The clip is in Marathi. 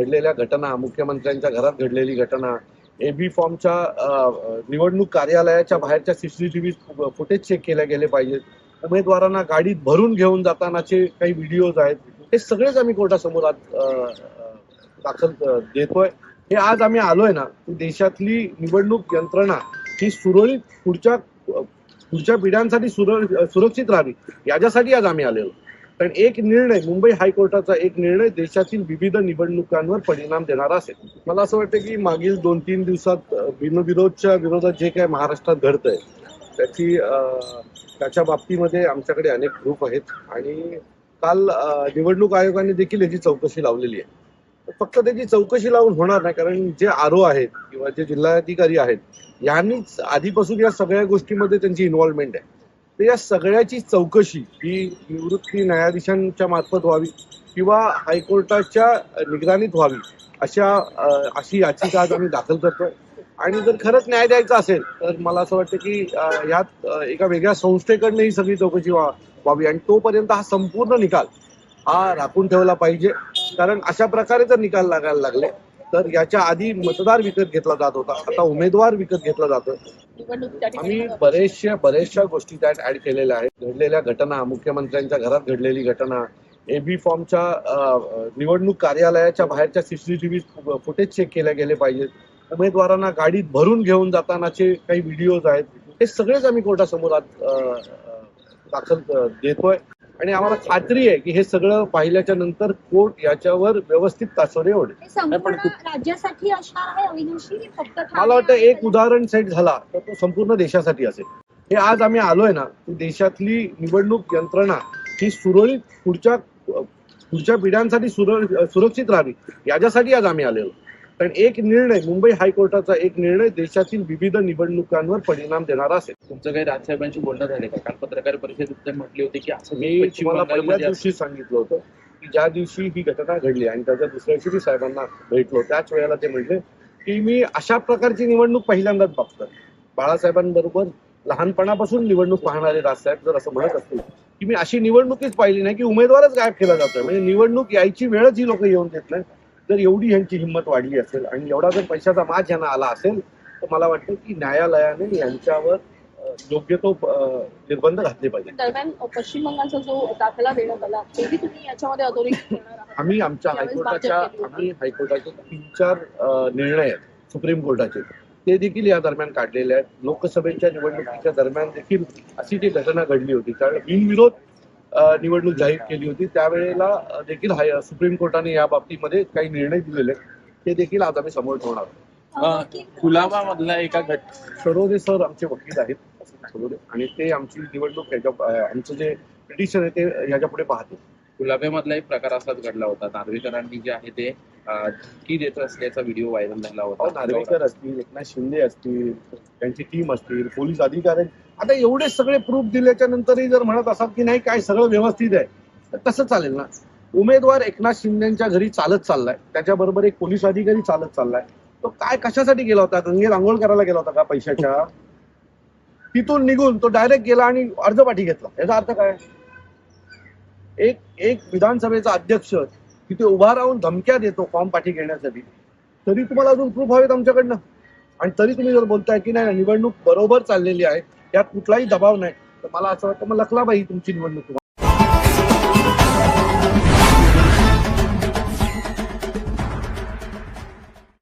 घडलेल्या घटना मुख्यमंत्र्यांच्या घरात घडलेली घटना एबी फॉर्मच्या निवडणूक कार्यालयाच्या बाहेरच्या सीसीटीव्ही फुटेज चेक केले गेले पाहिजेत. उमेदवारांना गाडीत भरून घेऊन जातानाचे काही व्हिडिओज आहेत. हे सगळेच आम्ही कोर्टासमोर आज दाखल देतोय. हे आज आम्ही आलोय ना देशातली निवडणूक यंत्रणा ही सुरळीत पुढच्या पुढच्या पिढ्यांसाठी सुरक्षित राहावी. याच्यासाठी आज आम्ही आलेलो. कारण एक निर्णय मुंबई हायकोर्टाचा एक निर्णय देशातील विविध निवडणुकांवर परिणाम देणारा असेल. मला असं वाटतं की मागील दोन तीन दिवसात बिनविरोधच्या विरोधात जे काय महाराष्ट्रात घडतंय त्याची त्याच्या बाबतीमध्ये आमच्याकडे अनेक ग्रुप आहेत. आणि काल निवडणूक आयोगाने देखील याची चौकशी लावलेली आहे. फक्त त्याची चौकशी लावून होणार नाही कारण जे आरो आहेत किंवा जे जिल्हाधिकारी आहेत यांनीच आधीपासून या सगळ्या गोष्टीमध्ये त्यांची इन्व्हॉल्वमेंट आहे. तर या सगळ्याची चौकशी ही निवृत्ती न्यायाधीशांच्या मार्फत व्हावी किंवा हायकोर्टाच्या निगराणीत व्हावी अशा अशी याचिका आज आम्ही दाखल करतोय. आणि जर खरंच न्याय द्यायचा असेल तर मला असं वाटतं की यात एका वेगळ्या संस्थेकडनं ही सगळी चौकशी व्हावी. आणि तोपर्यंत हा संपूर्ण निकाल हा राखून ठेवला पाहिजे. कारण अशा प्रकारे जर निकाल लागायला लागले तर याच्या आधी मतदार विकत घेतला जात होता. आता उमेदवार विकत घेतला जातो आम्ही बरेचशा बऱ्याचशा गोष्टी त्यात ऍड केलेल्या आहेत. घडलेल्या घटना मुख्यमंत्र्यांच्या घरात घडलेली घटना एबी फॉर्मच्या निवडणूक कार्यालयाच्या बाहेरच्या सीसीटीव्ही फुटेज चेक केले गेले पाहिजेत. उमेदवारांना गाडीत भरून घेऊन जातानाचे काही व्हिडिओज आहेत. हे सगळेच आम्ही कोर्टासमोर आज दाखल देतोय. आणि आम्हाला खात्री आहे की हे सगळं पाहिल्याच्या नंतर कोर्ट याच्यावर व्यवस्थित तासोरे ओढेल. संपूर्ण राज्यासाठी मला वाटतं एक उदाहरण सेट झाला तर तो संपूर्ण देशासाठी असेल. हे आज आम्ही आलोय ना की देशातली निवडणूक यंत्रणा ही सुरळीत पुढच्या पुढच्या पिढ्यांसाठी सुरळ सुरक्षित राहावी याच्यासाठी आज आम्ही आलेलो. कारण एक निर्णय मुंबई हायकोर्टाचा एक निर्णय देशातील विविध निवडणुकांवर परिणाम देणारा असेल. तुमचं काही राजसाहेबांशी बोलणं झाले का? काल पत्रकार परिषदेत म्हटले होते की असं मी तुम्हाला पहिल्या दिवशी सांगितलं होतं की ज्या दिवशी ही घटना घडली आणि त्याच्या दुसऱ्या दिवशी मी साहेबांना भेटलो त्याच वेळेला ते म्हटले की मी अशा प्रकारची निवडणूक पहिल्यांदाच बघतोय. बाळासाहेबांबरोबर लहानपणापासून निवडणूक पाहणारे राजसाहेब जर असं म्हणत असतील की मी अशी निवडणुकीच पाहिली नाही की उमेदवारच गायब केला जातोय. म्हणजे निवडणूक यायची वेळच ही लोक येऊन देत नाही जर एवढी ह्यांची हिंमत वाढली असेल आणि एवढा जर पैशाचा माज ह्यांना आला असेल तर मला वाटतं की न्यायालयाने यांच्यावर योग्य तो निर्बंध घातले पाहिजे दरम्यान पश्चिम बंगालचा जो दाखला देण्यात आला तेही तुम्ही याच्यामध्ये अधोरेखित आम्ही आमच्या हायकोर्टाच्या. आम्ही हायकोर्टाचे तीन चार निर्णय आहेत सुप्रीम कोर्टाचे. ते देखील या दरम्यान काढलेले आहेत. लोकसभेच्या निवडणुकीच्या दरम्यान देखील अशी ती घटना घडली होती. कारण बिनविरोध निवडणूक जाहीर केली होती. त्यावेळेला देखील हाय सुप्रीम कोर्टाने या बाबतीमध्ये काही निर्णय दिलेले. ते देखील आज आम्ही समोर ठेवणार कुलाबा मधला एका घट सरोदे सर आमचे वकील आहेत. सरोदे. आणि ते आमची निवडणूक आमचं जे पिटिशन आहे ते ह्याच्या पुढे पाहतील. कुलाब्यामधला एक प्रकार असाच घडला होता. नार्वेकरांनी जे आहे ते धमकी देत असल्याचा व्हिडिओ व्हायरल झाला होता. नार्वेकर असतील एकनाथ शिंदे असतील त्यांची टीम असतील पोलीस अधिकारी आता एवढे सगळे प्रूफ दिल्याच्या नंतरही जर म्हणत असाल की नाही काय सगळं व्यवस्थित आहे तर कसं चालेल ना. उमेदवार एकनाथ शिंदेच्या घरी चालत चाललाय. त्याच्याबरोबर एक पोलीस अधिकारी चालत चाललाय. तो काय कशासाठी गेला होता? गंगेत आंघोळ करायला गेला होता का पैशाच्या? तिथून निघून तो डायरेक्ट गेला आणि अर्धपाठी घेतला. याचा अर्थ काय? एक एक विधानसभेचा अध्यक्ष तिथे उभा राहून धमक्या देतो फॉर्म पाठी घेण्यासाठी. तरी तुम्हाला अजून प्रूफ हवेत आमच्याकडनं. आणि तरी तुम्ही जर बोलताय की नाही निवडणूक बरोबर चाललेली आहे यात कुठलाही दबाव नाही. तर मला असं वाटतं मग लखलाबाई तुमची निवडणूक